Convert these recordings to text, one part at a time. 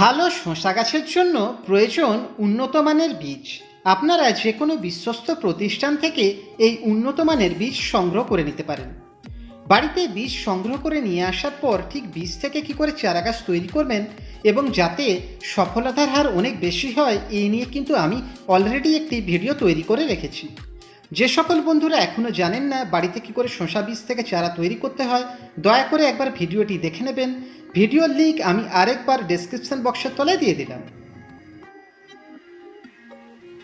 ভালো শশা গাছের জন্য প্রয়োজন উন্নত মানের বীজ। আপনারা যে কোনো বিশ্বস্ত প্রতিষ্ঠান থেকে এই উন্নত মানের বীজ সংগ্রহ করে নিতে পারেন। বাড়িতে বীজ সংগ্রহ করে নিয়ে আসার পর ঠিক বীজ থেকে কি করে চারা গাছ তৈরি করবেন এবং যাতে সফলতার হার অনেক বেশি হয় এই নিয়ে কিন্তু আমি অলরেডি একটি ভিডিও তৈরি করে রেখেছি। যে সকল বন্ধুরা এখনও জানেন না বাড়িতে কি করে শসা বীজ থেকে চারা তৈরি করতে হয়, দয়া করে একবার ভিডিওটি দেখে নেবেন। ভিডিওর লিঙ্ক আমি আরেকবার ডেসক্রিপশন বক্সের তলায় দিয়ে দিলাম।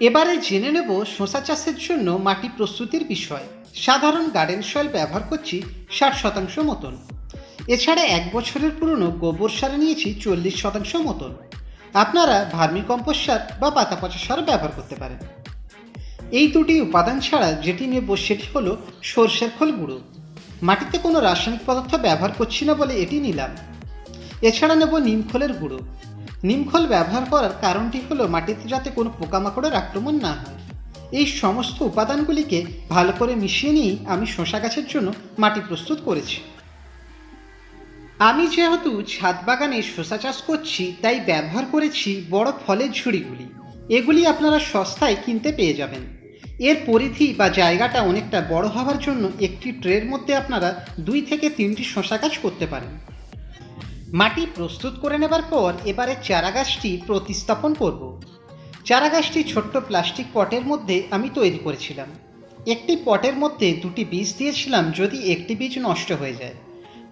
এবারে জেনে নেব শসা চাষের জন্য মাটি প্রস্তুতির বিষয়। সাধারণ গার্ডেন সয়েল ব্যবহার করছি ষাট শতাংশ মতন। এছাড়া এক বছরের পুরনো গোবর সার নিয়েছি চল্লিশ শতাংশ মতন। আপনারা ভার্মি কম্পোস্ট সার বা পাতা পচা সার ব্যবহার করতে পারেন। এই দুটি উপাদান ছাড়া যেটি নেব সেটি হলো সর্ষের খোল গুঁড়ো। মাটিতে কোনো রাসায়নিক পদার্থ ব্যবহার করছি না বলে এটি নিলাম। এছাড়া নেব নিমখোলের গুঁড়ো। নিমখোল ব্যবহার করার কারণটি হলো মাটিতে যাতে কোনো পোকামাকড়ের আক্রমণ না হয়। এই সমস্ত উপাদানগুলিকে ভালো করে মিশিয়ে নিয়েই আমি শশা গাছের জন্য মাটি প্রস্তুত করেছি। আমি যেহেতু ছাদ বাগানে শশা চাষ করছি, তাই ব্যবহার করেছি বড় ফলের ঝুড়িগুলি। এগুলি আপনারা সস্তায় কিনতে পেয়ে যাবেন। এর পরিধি বা জায়গাটা অনেকটা বড় হওয়ার জন্য একটি ট্রের মধ্যে আপনারা দুই থেকে তিনটি শশা গাছ করতে পারেন। মাটি প্রস্তুত করে নেবার পর এবারে চারা গাছটি প্রতিস্থাপন করব। চারা গাছটি ছোট্ট প্লাস্টিক পটের মধ্যে আমি তৈরি করেছিলাম। একটি পটের মধ্যে দুটি বীজ দিয়েছিলাম যদি একটি বীজ নষ্ট হয়ে যায়।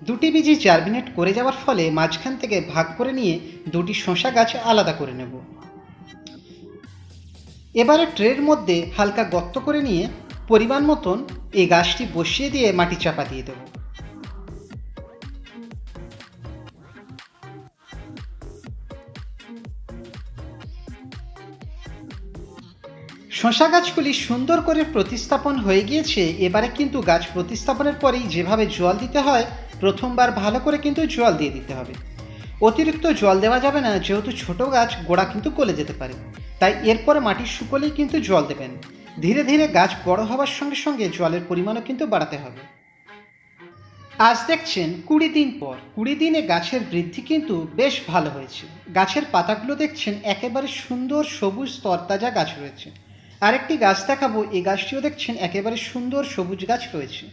দুটি বীজই জার্মিনেট করে যাওয়ার ফলে মাঝখান থেকে ভাগ করে নিয়ে দুটি শশা গাছ আলাদা করে নেব। এবারে ট্রের মধ্যে হালকা গর্ত করে নিয়ে পরিমাণ মতন এই গাছটি বসিয়ে দিয়ে মাটি চাপা দিয়ে দেবো। শশা গাছগুলি সুন্দর করে প্রতিস্থাপন হয়ে গিয়েছে। এবারে কিন্তু গাছ প্রতিস্থাপনের পরেই যেভাবে জল দিতে হয়, প্রথমবার ভালো করে কিন্তু জল দিয়ে দিতে হবে। অতিরিক্ত জল দেওয়া যাবে না, যেহেতু ছোট গাছ গোড়া কিন্তু গলে যেতে পারে। তাই এরপরে মাটি শুকলেই কিন্তু জল দেবেন। ধীরে ধীরে গাছ বড় হওয়ার সঙ্গে সঙ্গে জলের পরিমাণও কিন্তু বাড়াতে হবে। আজ দেখছেন কুড়ি দিন পর। কুড়ি দিনে গাছের বৃদ্ধি কিন্তু বেশ ভালো হয়েছে। গাছের পাতাগুলো দেখছেন একেবারে সুন্দর সবুজ তরতাজা গাছ রয়েছে। আরেকটি গাছ দেখাবো, এই গাছটিও দেখছেন একেবারে সুন্দর সবুজ গাছ রয়েছে।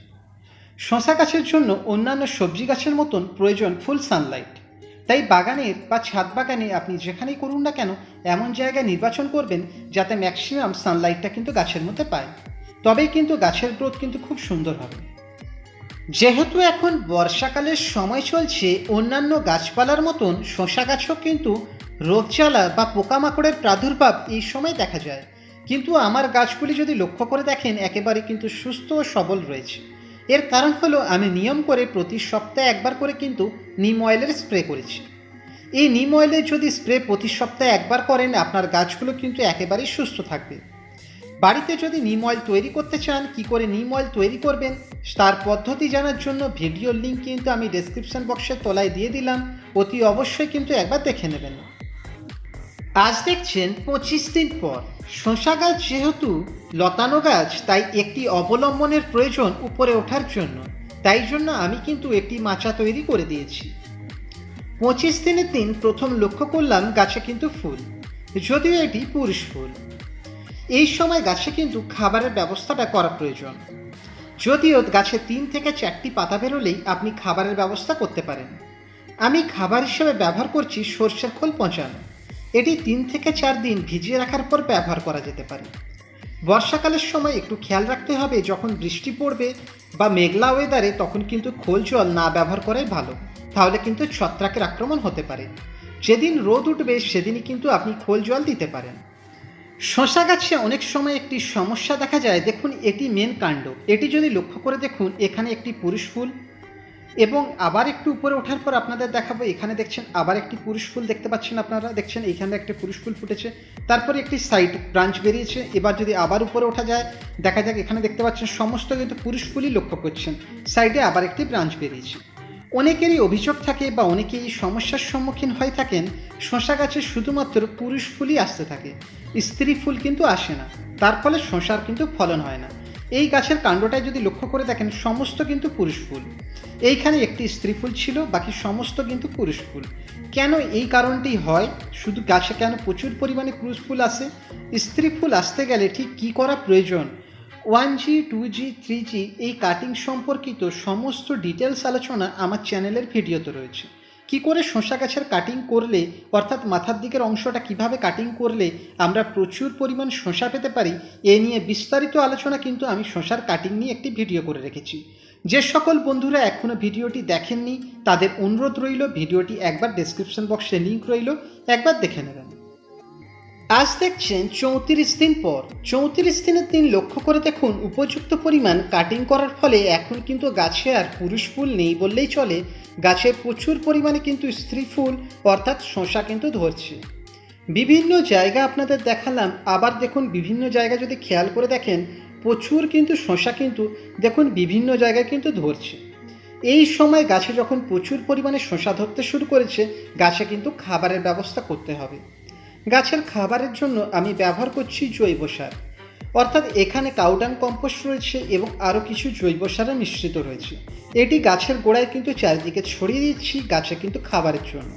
শশা গাছের জন্য অন্যান্য সবজি গাছের মতন প্রয়োজন ফুল সানলাইট। তাই বাগানের বা ছাদ বাগানে আপনি যেখানেই করুন না কেন, এমন জায়গা নির্বাচন করবেন যাতে ম্যাক্সিমাম সানলাইটটা কিন্তু গাছের মধ্যে পায়। তবেই কিন্তু গাছের গ্রোথ কিন্তু খুব সুন্দর হবে। যেহেতু এখন বর্ষাকালের সময় চলছে, অন্যান্য গাছপালার মতন শশা গাছও কিন্তু রোগজ্বালা বা পোকামাকড়ের প্রাদুর্ভাব এই সময় দেখা যায়। কিন্তু আমার গাছগুলি যদি লক্ষ্য করে দেখেন, একেবারে কিন্তু সুস্থ ও সবল রয়েছে। এর কারণ হলো আমি নিয়ম করে প্রতি সপ্তাহে একবার করে কিন্তু নিম অয়েলের স্প্রে করেছি। এই নিম অয়েলের যদি স্প্রে প্রতি সপ্তাহে একবার করেন, আপনার গাছগুলো কিন্তু একেবারেই সুস্থ থাকবে। বাড়িতে যদি নিম অয়েল তৈরি করতে চান, কি করে নিম অয়েল তৈরি করবেন, তার পদ্ধতি জানার জন্য ভিডিওর লিঙ্ক কিন্তু আমি ডেসক্রিপশন বক্সের তলায় দিয়ে দিলাম। অতি অবশ্যই কিন্তু একবার দেখে নেবেন। আজ দেখছেন পঁচিশ দিন পর। শসা গাছ যেহেতু লতানো গাছ, তাই একটি অবলম্বনের প্রয়োজন উপরে ওঠার জন্য। তাই জন্য আমি কিন্তু একটি মাচা তৈরি করে দিয়েছি। পঁচিশ দিনের দিন প্রথম লক্ষ্য করলাম গাছে কিন্তু ফুল। যদিও এটি পুরুষ ফুল। এই সময় গাছে কিন্তু খাবারের ব্যবস্থাটা করা প্রয়োজন। যদিও গাছে তিন থেকে চারটি পাতা বেরোলেই আপনি খাবারের ব্যবস্থা করতে পারেন। আমি খাবার হিসেবে ব্যবহার করছি সর্ষের খোল পচানো। এটি তিন থেকে চার দিন ভিজিয়ে রাখার পর ব্যবহার করা যেতে পারে। বর্ষাকালের সময় একটু খেয়াল রাখতে হবে যখন বৃষ্টি পড়বে বা মেঘলা ওয়েদারে তখন কিন্তু খোল জল না ব্যবহার করাই ভালো। তাহলে কিন্তু ছত্রাকের আক্রমণ হতে পারে। যেদিন রোদ উঠবে সেদিনই কিন্তু আপনি খোল জল দিতে পারেন। শশা গাছে অনেক সময় একটি সমস্যা দেখা যায়। দেখুন, এটি মেন কাণ্ড। এটি যদি লক্ষ্য করে দেখুন, এখানে একটি পুরুষ ফুল এবং আবার একটু উপরে ওঠার পর আপনাদের দেখাবো, এখানে দেখছেন আবার একটি পুরুষ ফুল দেখতে পাচ্ছেন আপনারা, দেখছেন এইখানে একটি পুরুষ ফুল ফুটেছে, তারপরে একটি সাইড ব্রাঞ্চ বেরিয়েছে, এবার যদি আবার উপরে ওঠা যায়, দেখা যাক এখানে দেখতে পাচ্ছেন সমস্ত কিন্তু পুরুষ ফুলই লক্ষ্য করছেন সাইডে আবার একটি ব্রাঞ্চ বেরিয়েছে। অনেকেরই অভিযোগ থাকে বা অনেকেই সমস্যার সম্মুখীন হয়ে থাকেন, শশা গাছে শুধুমাত্র পুরুষ ফুলই আসতে থাকে, স্ত্রী ফুল কিন্তু আসে না, তার ফলে শশার কিন্তু ফলন হয় না। এই গাছের কাণ্ডটায় যদি লক্ষ্য করে দেখেন, সমস্ত কিন্তু পুরুষ ফুল। এইখানে একটি স্ত্রী ফুল ছিল, বাকি সমস্ত কিন্তু পুরুষ ফুল। কেন এই কারণটি হয়? শুধু গাছে কেন প্রচুর পরিমাণে পুরুষ ফুল আসে? স্ত্রী ফুল আসতে গেলে ঠিক কী করা প্রয়োজন? One G, two G, three G এই কাটিং সম্পর্কিত সমস্ত ডিটেলস আলোচনা আমার চ্যানেলের ভিডিওতে রয়েছে। কি করে শসা গাছের কাটিং করলে, অর্থাৎ মাথার দিকের অংশটা কীভাবে কাটিং করলে আমরা প্রচুর পরিমাণ শসা পেতে পারি, এ নিয়ে বিস্তারিত আলোচনা কিন্তু আমি শসার কাটিং নিয়ে একটি ভিডিও করে রেখেছি। যে সকল বন্ধুরা এখনও ভিডিওটি দেখেননি, তাদের অনুরোধ রইল, ভিডিওটি একবার ডেসক্রিপশন বক্সে লিঙ্ক রইল, একবার দেখে নেবেন। আজ দেখছেন চৌত্রিশ দিন পর। চৌত্রিশ দিনের দিন লক্ষ্য করে দেখুন, উপযুক্ত পরিমাণ কাটিং করার ফলে এখন কিন্তু গাছে আর পুরুষ ফুল নেই বললেই চলে। গাছে প্রচুর পরিমাণে কিন্তু স্ত্রী ফুল, অর্থাৎ শসা কিন্তু ধরছে। বিভিন্ন জায়গা আপনাদের দেখালাম, আবার দেখুন বিভিন্ন জায়গা যদি খেয়াল করে দেখেন, প্রচুর কিন্তু শসা কিন্তু দেখুন বিভিন্ন জায়গায় কিন্তু ধরছে। এই সময় গাছে যখন প্রচুর পরিমাণে শসা ধরতে শুরু করেছে, গাছে কিন্তু খাবারের ব্যবস্থা করতে হবে। গাছের খাবারের জন্য আমি ব্যবহার করছি জৈব সার। অর্থাৎ এখানে কাউডাং কম্পোস্ট রয়েছে এবং আরও কিছু জৈব সারে মিশ্রিত রয়েছে। এটি গাছের গোড়ায় কিন্তু চারিদিকে ছড়িয়ে দিচ্ছি গাছে কিন্তু খাবারের জন্য,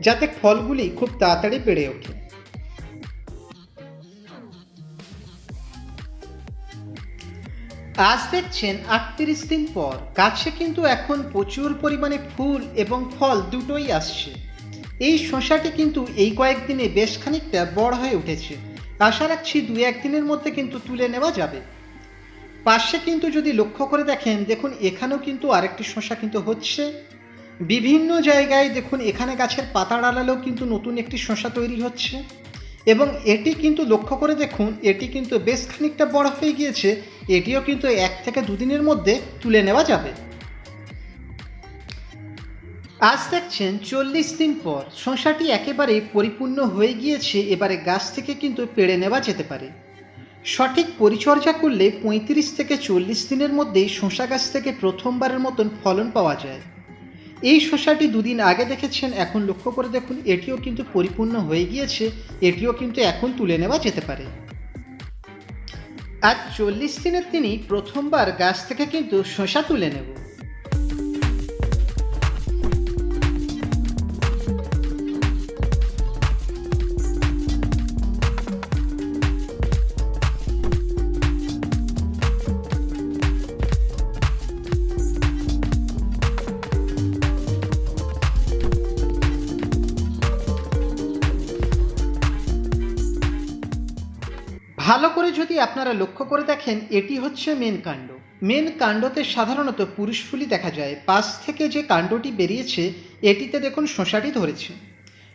যাতে ফলগুলি খুব তাড়াতাড়ি বেড়ে ওঠে। আজ দেখছেন আটত্রিশ দিন পর গাছে কিন্তু এখন প্রচুর পরিমাণে ফুল এবং ফল দুটোই আসছে। এই শসাটি কিন্তু এই কয়েকদিনে বেশ খানিকটা বড় হয়ে উঠেছে। আশা রাখছি দু একদিনের মধ্যে কিন্তু তুলে নেওয়া যাবে। পাশে কিন্তু যদি লক্ষ্য করে দেখেন, দেখুন এখানেও কিন্তু আরেকটি শসা কিন্তু হচ্ছে। বিভিন্ন জায়গায় দেখুন এখানে গাছের পাতা ডালালেও কিন্তু নতুন একটি শসা তৈরি হচ্ছে। এবং এটি কিন্তু লক্ষ্য করে দেখুন, এটি কিন্তু বেশ খানিকটা বড় হয়ে গিয়েছে। এটিও কিন্তু এক থেকে দুদিনের মধ্যে তুলে নেওয়া যাবে। আজ দেখছেন চল্লিশ দিন পর। শসাটি একেবারে পরিপূর্ণ হয়ে গিয়েছে, এবারে গাছ থেকে কিন্তু পেড়ে নেওয়া যেতে পারে। সঠিক পরিচর্যা করলে পঁয়ত্রিশ থেকে চল্লিশ দিনের মধ্যেই শশা গাছ থেকে প্রথমবারের মতন ফলন পাওয়া যায়। এই শশাটি দুদিন আগে দেখেছেন, এখন লক্ষ্য করে দেখুন, এটিও কিন্তু পরিপূর্ণ হয়ে গিয়েছে, এটিও কিন্তু এখন তুলে নেওয়া যেতে পারে। আজ চল্লিশ দিনের তিনি প্রথমবার গাছ থেকে কিন্তু শসা তুলে নেব। ভালো করে যদি আপনারা লক্ষ্য করে দেখেন, এটি হচ্ছে মেন কাণ্ড। মেন কাণ্ডতে সাধারণত পুরুষ ফুলই দেখা যায়। পাশ থেকে যে কাণ্ডটি বেরিয়েছে, এটিতে দেখুন শোষাটি ধরেছে।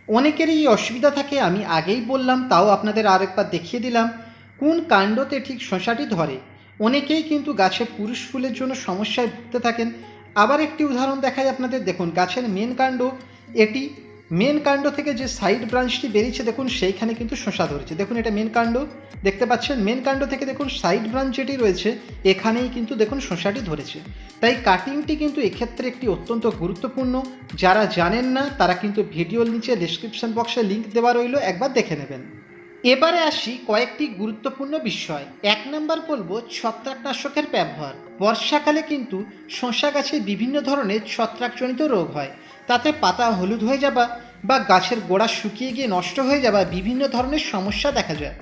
অনেকেরই এই অসুবিধা থাকে, আমি আগেই বললাম, তাও আপনাদের আরেকবার দেখিয়ে দিলাম, কোন কাণ্ডতে ঠিক শোষাটি ধরে। অনেকেই কিন্তু গাছে পুরুষ ফুলের জন্য সমস্যায় ভুগতে থাকেন। আবার একটি উদাহরণ দেখায় আপনাদের। দেখুন, গাছের মেন কাণ্ড, এটি মেন কাণ্ড থেকে যে সাইড ব্রাঞ্চটি বেরিয়েছে, দেখুন সেইখানে কিন্তু শসা ধরেছে দেখুন এটা মেন কাণ্ড। দেখতে পাচ্ছেন মেন কাণ্ড থেকে দেখুন সাইড ব্রাঞ্চ যেটি রয়েছে, এখানেই কিন্তু দেখুন শসাটি ধরেছে। তাই কাটিংটি কিন্তু এক্ষেত্রে একটি অত্যন্ত গুরুত্বপূর্ণ। যারা জানেন না, তারা কিন্তু ভিডিওর নিচে ডিসক্রিপশন বক্সে লিঙ্ক দেওয়া রইল, একবার দেখে নেবেন। এবারে আসি কয়েকটি গুরুত্বপূর্ণ বিষয়। এক নম্বর বলব, ছত্রাকনাশকের ব্যবহার। বর্ষাকালে কিন্তু শসা গাছে বিভিন্ন ধরনের ছত্রাকজনিত রোগ হয়। তাতে পাতা হলুদ হয়ে যাবা বা গাছের গোড়া শুকিয়ে গিয়ে নষ্ট হয়ে যাবা, বিভিন্ন ধরনের সমস্যা দেখা যায়।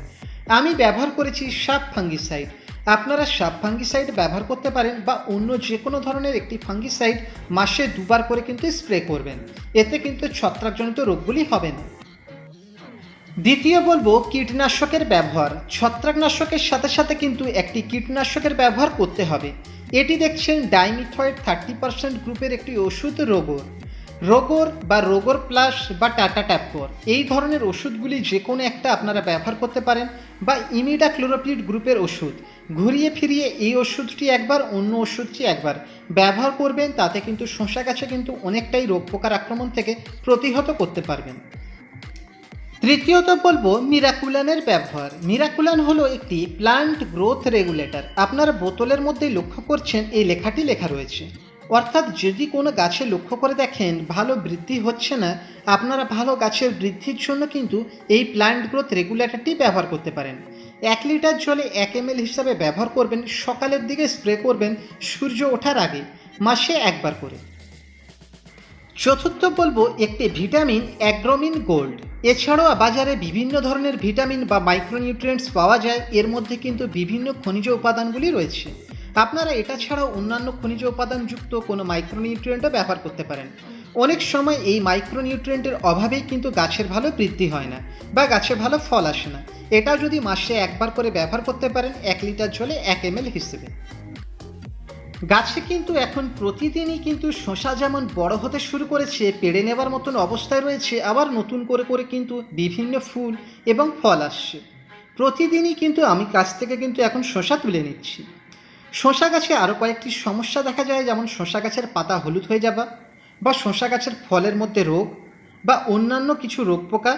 আমি ব্যবহার করেছি সাপ ফাঙ্গিসাইড। আপনারা সাপ ফাঙ্গিসাইড ব্যবহার করতে পারেন বা অন্য যে কোনো ধরনের একটি ফাঙ্গিসাইড মাসে দুবার করে কিন্তু স্প্রে করবেন। এতে কিন্তু ছত্রাকজনিত রোগগুলি হবে না। দ্বিতীয় বলব, কীটনাশকের ব্যবহার। ছত্রাকনাশকের সাথে সাথে কিন্তু একটি কীটনাশকের ব্যবহার করতে হবে। এটি দেখছেন ডাইমিথয়েড থার্টি পার্সেন্ট গ্রুপের একটি ওষুধ রোগর রোগর বা রোগর প্লাস বা টাটা ট্যাপকর এই ধরনের ওষুধগুলি যে কোনো একটা আপনারা ব্যবহার করতে পারেন বা ইমিডা ক্লোরোপিড গ্রুপের ওষুধ। ঘুরিয়ে ফিরিয়ে এই ওষুধটি একবার, অন্য ওষুধটি একবার। ব্যবহার করবেন, তাতে কিন্তু শসা গাছে কিন্তু অনেকটাই রোগ পোকার আক্রমণ থেকে প্রতিহত করতে পারবেন। তৃতীয়ত বলব মিরাকুলানের ব্যবহার। মিরাকুলান হলো একটি প্লান্ট গ্রোথ রেগুলেটর আপনারা বোতলের মধ্যেই লক্ষ্য করছেন, এই লেখাটি লেখা রয়েছে। অর্থাৎ যদি কোনো গাছে লক্ষ্য করে দেখেন ভালো বৃদ্ধি হচ্ছে না, আপনারা ভালো গাছের বৃদ্ধির জন্য কিন্তু এই প্লান্ট গ্রোথ রেগুলেটরটি ব্যবহার করতে পারেন। এক লিটার জলে এক এম হিসাবে ব্যবহার করবেন, সকালের দিকে স্প্রে করবেন, সূর্য ওঠার আগে, মাসে একবার করে। চতুর্থ বলব, একটি ভিটামিন অ্যাগ্রোমিন গোল্ড এছাড়াও বাজারে বিভিন্ন ধরনের ভিটামিন বা মাইক্রোনিউট্রিয়েন্টস পাওয়া যায়, এর মধ্যে কিন্তু বিভিন্ন খনিজ উপাদানগুলি রয়েছে। আপনারা এটা ছাড়াও অন্যান্য খনিজ উপাদানযুক্ত কোনো মাইক্রোনিউট্রিয়েন্টও ব্যবহার করতে পারেন। অনেক সময় এই মাইক্রোনিউট্রিয়েন্টের অভাবেই কিন্তু গাছের ভালো বৃদ্ধি হয় না বা গাছে ভালো ফল আসে না। এটা যদি মাসে একবার করে ব্যবহার করতে পারেন এক লিটার জলে এক এম হিসেবে। গাছে কিন্তু এখন প্রতিদিনই কিন্তু শশা যেমন বড় হতে শুরু করেছে, পেড়ে নেবার মতন অবস্থায় রয়েছে, আবার নতুন করে করে কিন্তু বিভিন্ন ফুল এবং ফল আসছে। প্রতিদিনই কিন্তু আমি গাছ থেকে কিন্তু এখন শশা তুলে নিচ্ছি। শশা গাছে আরও কয়েকটি সমস্যা দেখা যায়, যেমন শশা গাছের পাতা হলুদ হয়ে যাওয়া বা শশা গাছের ফলের মধ্যে রোগ বা অন্যান্য কিছু রোগ পোকা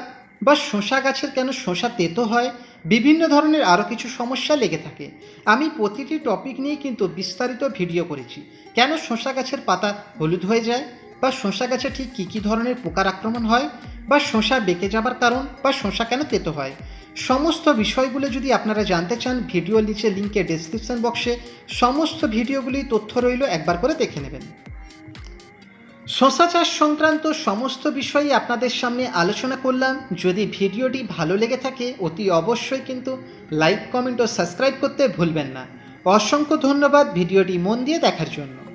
বা শশা গাছের কেন শশা তেতো হয়, বিভিন্ন ধরনের আরও কিছু সমস্যা লেগে থাকে। আমি প্রতিটি টপিক নিয়ে কিন্তু বিস্তারিত ভিডিও করেছি। কেন শশা গাছের পাতা হলুদ হয়ে যায় বা শশা গাছে ঠিক কী কী ধরনের পোকার আক্রমণ হয় বা শশা বেঁকে যাবার কারণ বা শশা কেন তেতো হয়? সমস্ত বিষয়গুলো যদি আপনারা জানতে চান ভিডিও নিচে লিঙ্কে ডেসক্রিপশন বক্সে সমস্ত ভিডিওগুলি তথ্য রইল, একবার করে দেখে নেবেন। শশা চাষ সংক্রান্ত সমস্ত বিষয়ই আপনাদের সামনে আলোচনা করলাম। যদি ভিডিওটি ভালো লেগে থাকে, অতি অবশ্যই কিন্তু লাইক কমেন্ট ও সাবস্ক্রাইব করতে ভুলবেন না। অসংখ্য ধন্যবাদ ভিডিওটি মন দিয়ে দেখার জন্য।